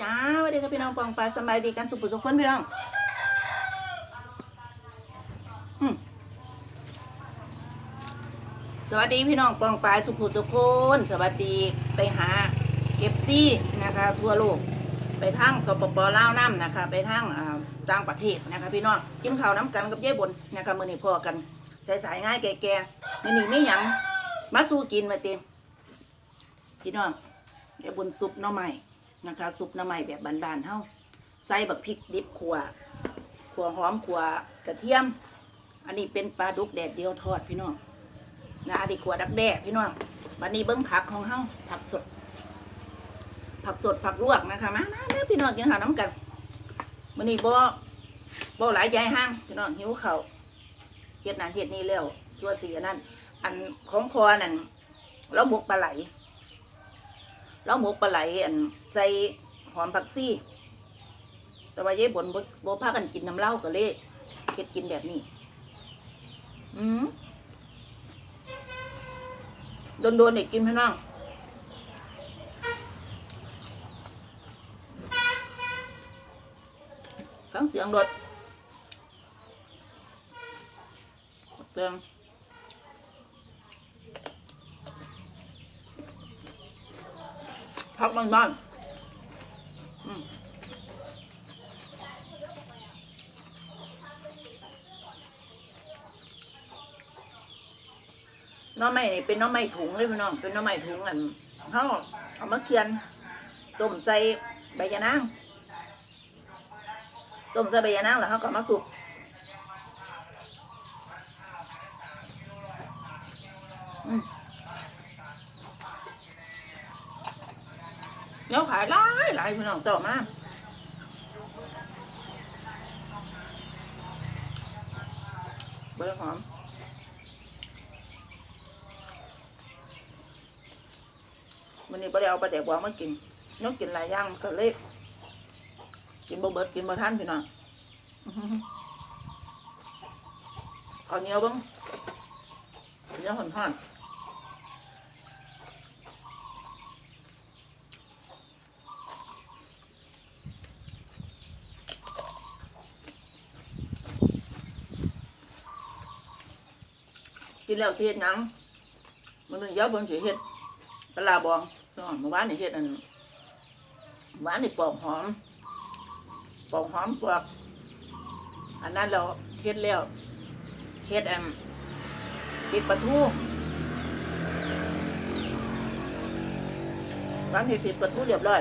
จ้าวัสดีครับพี่น้องปองปลาสบายดีกันสุขสุขคนพี่น้องอืมสวัสดีพี่น้องปองปลาสุขสุขคนสวัสดีไปหาเก็บซี่นะคะ ทั่วโลก ไปทางสปปลาวน้ำนะคะ ไปทางต่างประเทศนะคะ พี่น้องกินข้าวน้ำกันกับเย้บนนะคะมือนี้พอกันสายสายๆง่ายแก่ๆไม่มีไม่หยังมาสู้กินมาเต็มพี่น้องเย้บนซุปน่อไม้ นะคะซุปน้ำใหม่แบบบานๆเฮาใส่บักพริกดิบขัวขัวหอมขัวกระเทียม อันนี้เป็นปลาดุกแดดเดียวทอดพี่น้องนะอันนี้ขัวดักแด้พี่น้องวันนี้เบิ้งผักของเฮาผักสด ผักสดผักลวกนะคะมามาเด้อพี่น้องกินข้าวน้ำกันวันนี้บ่บ่หลายใจห้างพี่น้องหิวเข้าเฮ็ดนันเฮ็ดนี้แล้วชัวสีนนั้นอันของคอนั่นเราหมกปลาไหล แล้วหมกปลาไหลอันใส่หอมผักซี่ แต่ว่าเย่บนบ่บพากันกินน้ำเหล้าก็เลยเฮ็ดกินแบบนี้ อืมโดนโดนๆเด็กกินพี่น้องฟังเสียงรถเตือง พัก บ้านบ้านๆอืมหน้อไม้นี่เป็นน้องไม้ถุงเลยพี่น้องเป็นน้องไม้ถุงอันเขาเอามาเคียนต้มใส่ใบยะนางต้มใส่ใบยะนางแล้วเขาก็มาสุกอืม เดี๋ยวขายหลายหลายพี่น้องเจ้ามากเบอร์หอมวันนี้ประเดี๋ยวประเดี๋ยวบอกมากินนกกินหลายอย่างก็เล็กกินบ่เบิดกินบ่ทันพี่น้องข้าวเหนียวบ้างเหนียวห่อน กินแล้วเฮ็ดหยังมันเยอะบิ่งสิเฮ็ดปลาบองนองเมื่อวานนี่เฮ็ดอันเมื่อวานนี่ปอกหอม ปอกหอมปอกอันนั้นเราเฮ็ดแล้วเฮ็ดอันพริกปลาทูวางเฮ็ดพริกปลาทูเรียบร้อย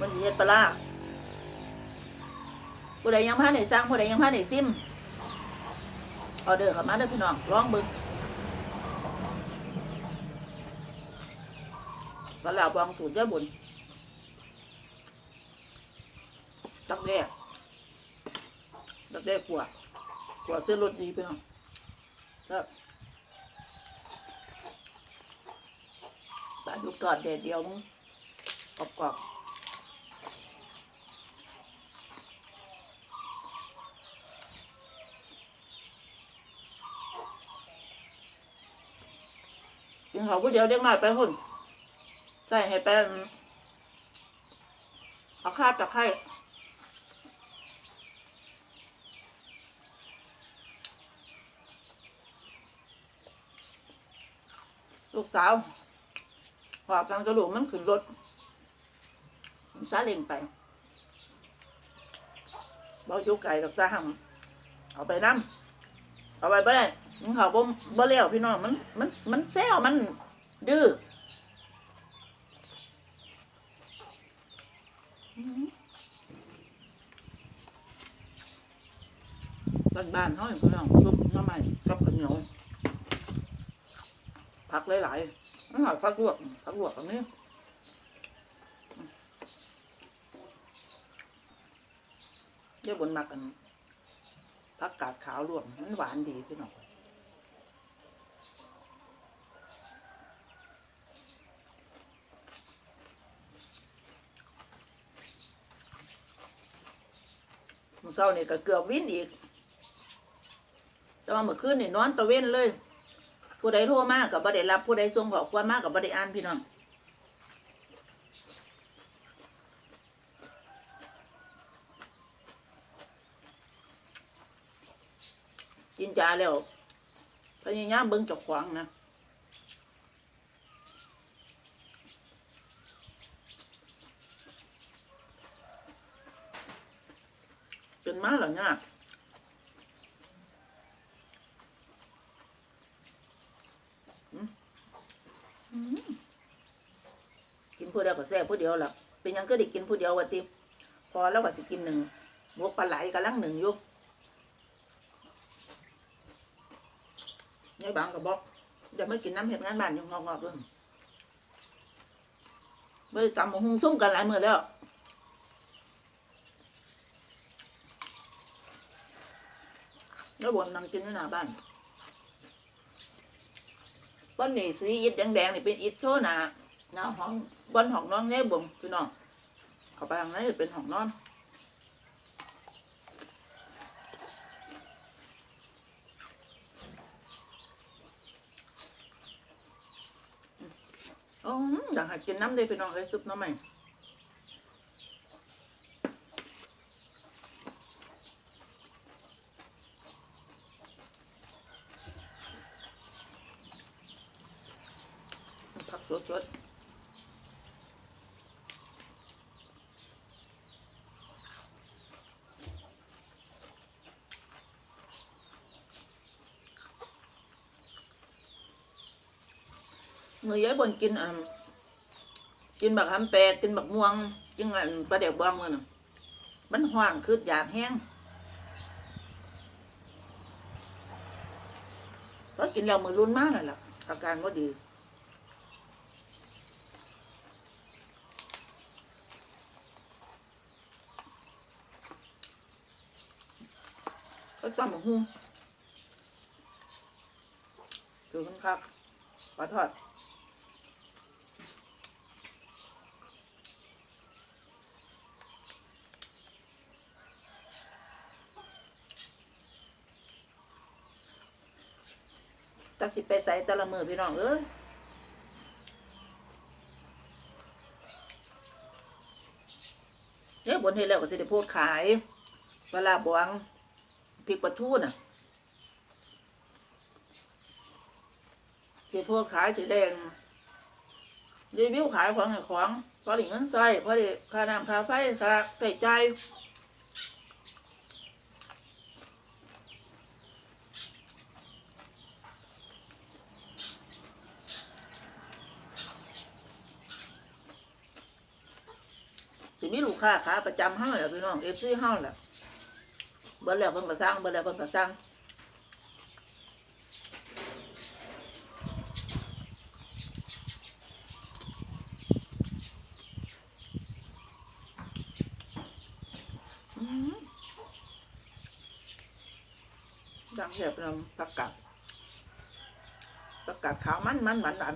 มันเฮ็ดปลาผู้ใดยังพาได้สร้างผู้ใดยังพาได้ซิม ออเดอร์เข้ามาเด้อพี่น้องลองบิ่งก็แล้วบางสูตรเยอะบุญตักแด้ตักแด้กลัวกลัวเส้นรสดีพี่น้องครับปลาดุกทอดแดดเดียวมึงกรอบๆ กินเขาผู้เดียวเด็กน้อยไปหุ่นใส่ให้เป็นเอาข้าวจากไข่ลูกสาวหอบทางกระดูกมันขึ้นรถมันซาเล็งไปบอกยุไก่กับตาหังเอาไปน้ำเอาไปบ่ได้ มันเขาบ่บ่เลี้ยวพี่น้องมันมันมันแซวมันดื้อบ้านบ้านเขาอย่างพี่น้องซุปน้ำใหม่กับข้าวเหนียวผักหลายๆนั่นหอยผักลวกผักลวกตรงนี้เดี๋ยวบนมักกันผักกาดขาวลวกมันหวานดีพี่น้อง เศร้านี่ก็เกือบวินอีก แต่ว่าเมื่อคืนนี่นอนตะเว้นเลย ผู้ใดโทรมากกับบ่ไดีรับ ผู้ใดส่งขอความมากกับบ่ได้อ่านพี่น้องกินจาแล้วพยายามเบิ้งจกาวองนะ เป็นมาแล้วเนี่ยกินผู้เดียวก็แซ่บผู้เดียวล่ะเป็นยังก็ได้กินผู้เดียววะติพอแล้วก็สิกินหนึ่งหมกปลาไหลกำลังหนึ่งอยู่ยายบางก็บอกเดี๋ยวไม่กินน้ำเห็ดงานบ้านยังงอกๆเลยไม่ได้ตำมะฮุงส้มกันหลายมือแล้ว แล้วบนนั่งกินอยู่หน้าบ้านบ้านนี่สีอิฐแดงๆนี่เป็นอิฐโชนาหน้าห้องบนห้องนอนเนี่ยบ่งพี่น้องเข้าไปทางนั้นเป็นห้องนอนอ๋ออยากให้กินน้ำเลยพี่น้องเอ้ยซุปน้ำใหม่ผักสดๆ เมื่อย้ายบนกินอะกินบักหำแปดกินบักม่วงกินอันปลาเด็กบองมือน่ะมันห่วงคืออยากแห้งก็กินแล้วมือรุนมากนั่นแหละอาการก็ดีก็ต้มหุ่งคือขึ้นครับปลาทอ จักสิไปใส่แต่ละมือพี่น้องเอ้ยเนี่ยบนเฮ็ดแล้วก็สิได้โพดขายปลาบวงพริกปลาทูน่ะสิโพดขายสิแดงรีวิวขายของให้ของพอได้เงินใส่พอได้ค่าน้ำค่าไฟค่าใส่ใจ มีลูกค้าขาประจำเฮาแหละพี่น้องเอฟซีเฮาแหละเบิ่แล้วเพิ่นก็สร้างเบิ่แล้วเพิ่นก็สร้างดังแบบนำประกาศประกาศขาวมันมันหวานหวาน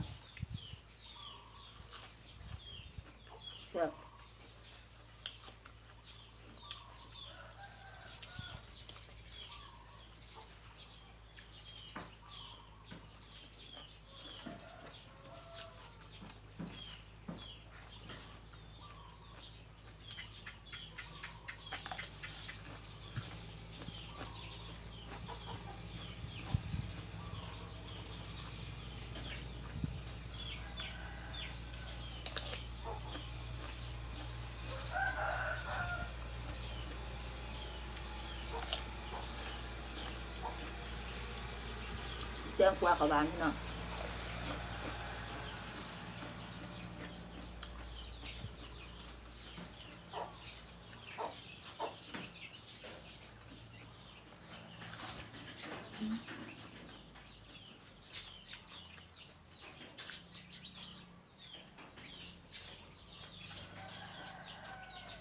แจ้งกว่ากับบ้านพี่น้อง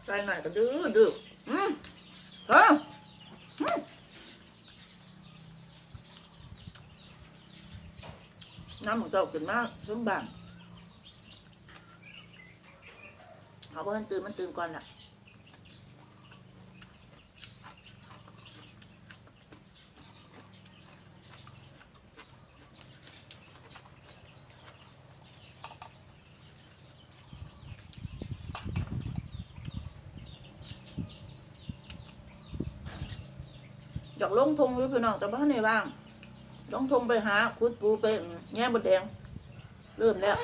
ไปหน่อยก็ดื้อดื้ออืมเอออืม น้ำของเจ้าขึ้นมาช่วงบ่างเอาเพื่นตื่นมันตื่นก่อนล่ะอยากลงทงอยู่พี่น้องแต่บ้านในบ้าง น้องทงไปหาคุดปูไปแง่มดแดง เริ่มแล้ว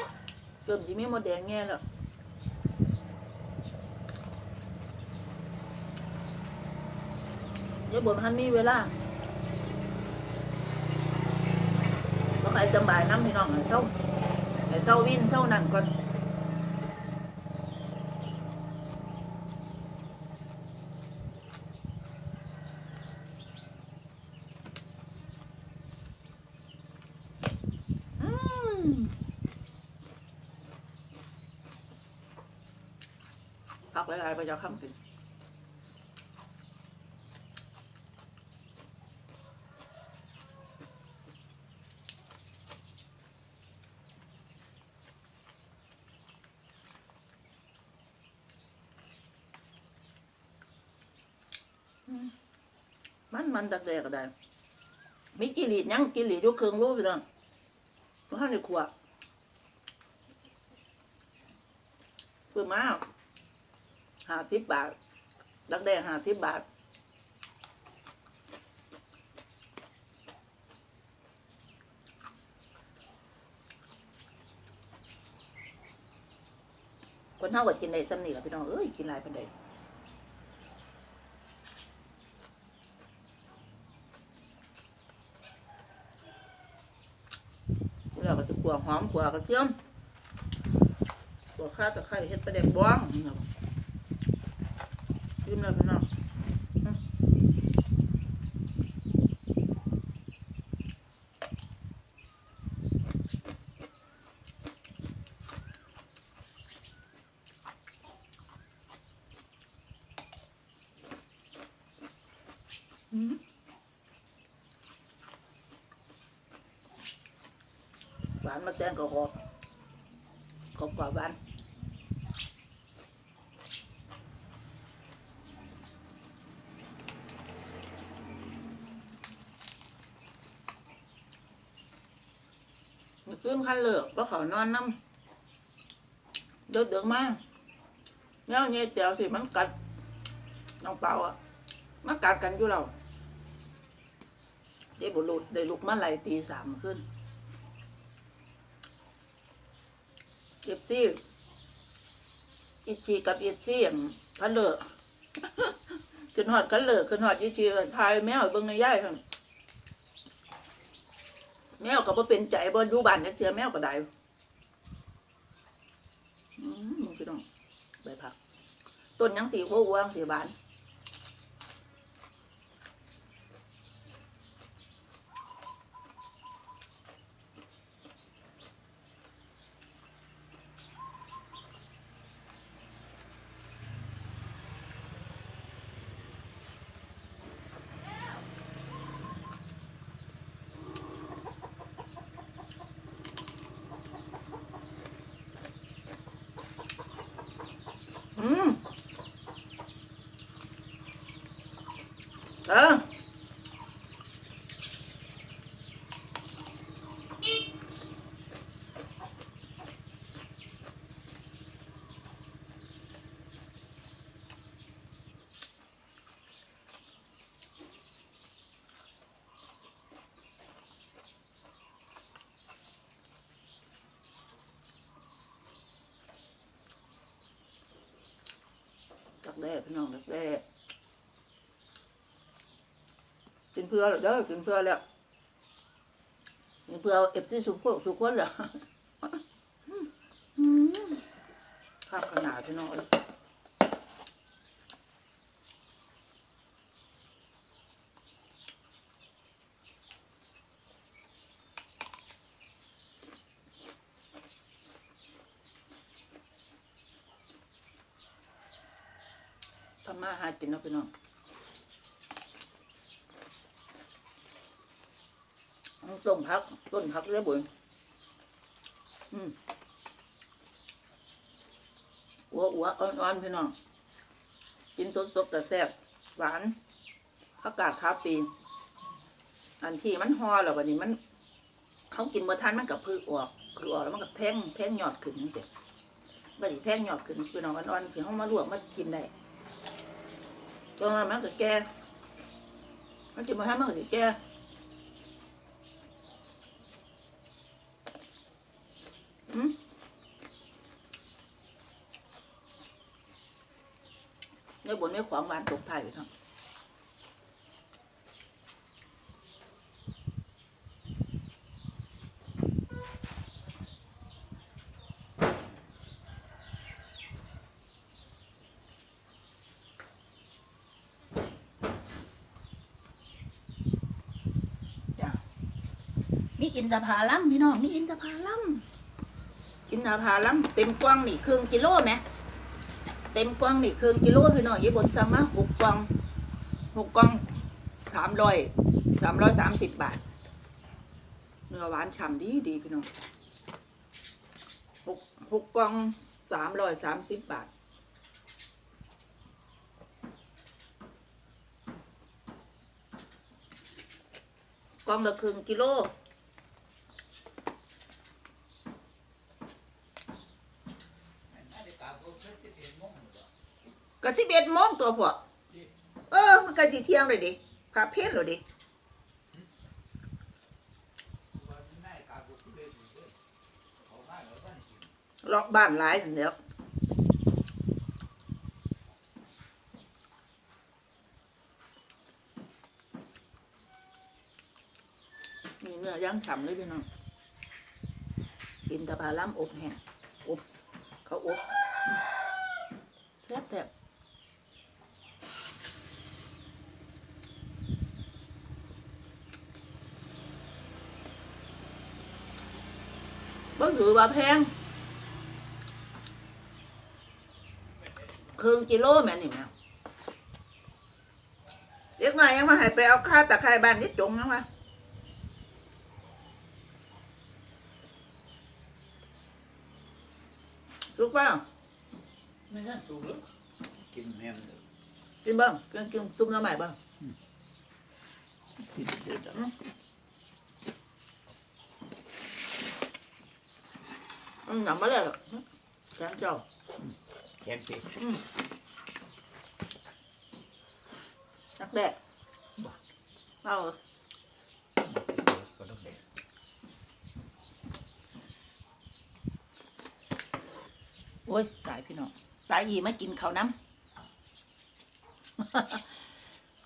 เริ่มที่มีมดแดงแง่แล้วเดี๋ยวบนหันมีเวลาบ่ใครสำบายน้ำพี่น้องเศร้าให้เศร้าวินเศร้านั่นก่อน อืมพั กหลายๆไปจะค้ำกินอืมมันมันตักแดกก็ได้มีกิริยังกิริยกเครื่องรู้ไปตั้งมันข้างในขวดซื้อมา ห้าสิบบาท ดักแดงห้าสิบบาทคนเท่ากับกินได้ซ้ำนี่แหละพี่น้อง เอ้ย กินลายปันใดเราก็จะกลัวหอมกลัวกระเทียมกลัวข้าวตะไคร้เฮ็ดปลาแดกบ้อง นี่ครับยิ้มเลยพี่น้องหวานมาแตงก็หอมกรอบกว่าหวานมันขึ้น คันเลิกก็เขานอนน้ำเดือดเดือดมากเนี่ยเนี่ยเจียวสิมันกัดน้องเปาอะมันกัดกันอยู่เราเจ๊บุรุษได้ลุกมาไหลตีสามขึ้นเอฟซีอีจีกับเอฟซีคันเลอะขึ้นหอดคันเลอะขึ้นหอดอีจีทายแมวเบิ่งในย่ายครับ แมวก็บ่เป็นใจบ่อยู่บ้านจักเทื่อแมวก็ได้อืมพี่น้องใบผักต้นยังสีหัววัวสีบาน อืม เออดักแด้พี่น้องดักแด้กินเพื่อเหรอเด้อกินเพื่อแล้วกินเพื่อเอฟซีสุกสุกคนเหรอข้าวขนาดพี่น้องเอ้ยทำมาหากินเนาะพี่น้องเอา ต้มพัก ต้นพักเรียบบุญอืมอัวอัวอ่อนๆพี่น้อง กินสดๆแต่แซ่บหวานผักกาดคาปีอันที่มันห่อแล้ววันนี้มันเขากินบ่อทันมันกับพือออกพือออกแล้วมันกับแท่งแท่งหยอดขึ้นจังซี่บัดนี้แท่งหยอดขึ้นพี่น้องอ่อนๆสิเฮามาลวกมากินได้ตอนนั้นมันก็แก่มันจะมาให้มันก็สิแก่อืม ในบนไม่ขวางหวานตกไทยอยู่ทั้งจ้ะมีอินทผาลัมพี่น้องมีอินทผาลัมอินทผาลัมเต็มกว้างนี่ครึ่งกิโลไหม เต็มกว้างนี่ครึ่งกิโลพี่น้องยี่บนสั่งมาหกกล่องหกกล่องสามร้อยสามร้อยสามสิบบาท เนื้อหวานฉ่ำดีดีพี่น้องหกหกกล่องสามร้อยสามสิบบาทกล่องละครึ่งกิโล ก็สิบเอ็ดโมงตัวพอเออ มันก็สิเที่ยงเลยดิพาเพศเลยดิล็อกบ้านหลายถึงแล้วมีเนื้อย่างฉ่ำเลยพี่น้องกินตะพาล่ำอบแห้งอบเขาอบแซ่บแซ่บ เบิ่งถือว่าแพงครึ่งกิโลแม่นี่นะเด็กน้อยยังมาให้ไปเอาข้าวตะไคร้บ้านยี่จงยังวะลูกเปล่าไม่ใช่ถูกหรือกินแม่นเลยกินบ้างกินกินตุ้มน้ำใหม่บ้าง กินเด็ดอะอืมหนำมาเลยหรอกแกงเจ้าแขนเป็ดนักแดกเอาก็ต้องเด็ดโอ้ยตายพี่น้องตายอีไม่กินข้าวน้ำ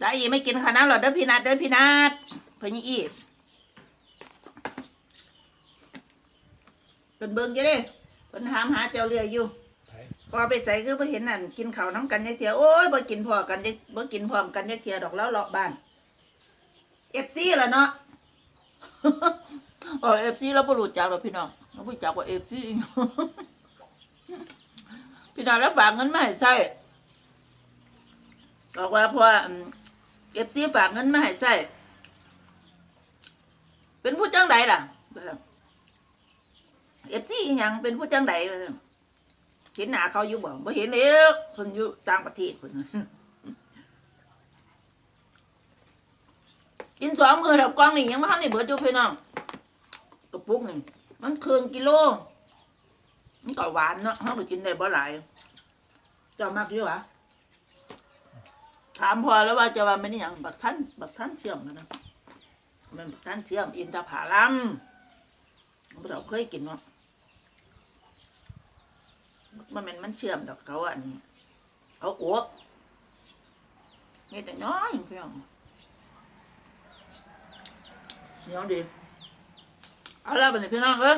ตายอีไม่กินข้าวน้ำหรอกเด้อพี่นัดเด้อพี่นัดเพิ่นยี่ เป็นเบิ่งจะเด้เพิ่นถามหาเจ้าเรืออยู่ไปพอไปใส่คือบ่เห็นนั่นกินข้าวน้ำกันยักเทียโอ้ยบ่กินพอกันยักบ่กินพร้อมกันยักเทียดอกแล้วเลาะบ้านเอฟซีล่ะเนาะอ๋อเอฟซีเราบ่รู้จักหรอกพี่น้องเราบ่รู้จักว่าเอฟซีพี่น้องแล้วฝากเงินมาให้ใส่บอกว่าเพราะเอฟซีฝากเงินมาให้ใส่เป็นผู้จังใดล่ะ เอฟซีอีหยังเป็นผู้จังใดว่าซั่นเห็นหน้าเขาอยู่บ่บ่เห็นแล้วเพิ่นอยู่ต่างประเทศเพิ่นกินสองมือแล้วกล่องนี่ยังบ่ทันได้เบิดอยู่พี่น้องกระปุกนี่มันเครึ่งกิโลมันก็หวานเนาะเฮาก็กินได้บ่หลายเจ้ามักอยู่หรอถามพอแล้วว่าจะว่าเป็นอหยังบักท่านบักท่านเชื่อมกันนะมันบักท่านเชื่อมอินทผลัมเราเคยกินเนาะ มันเป็นมันเชื่อมดอกเขาอันเขาอวบมีแต่น้อยเพียงเนียดีเอาละเป็นพี่น้องเอ้ย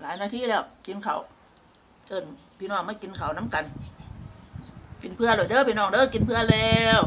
หลายนาทีแล้วกินเขาเชิญพี่น้องไมากินเขาน้ำกัน กินเพื่อเลยเด้อพี่น้องเด้อกินเพื่อแล้ว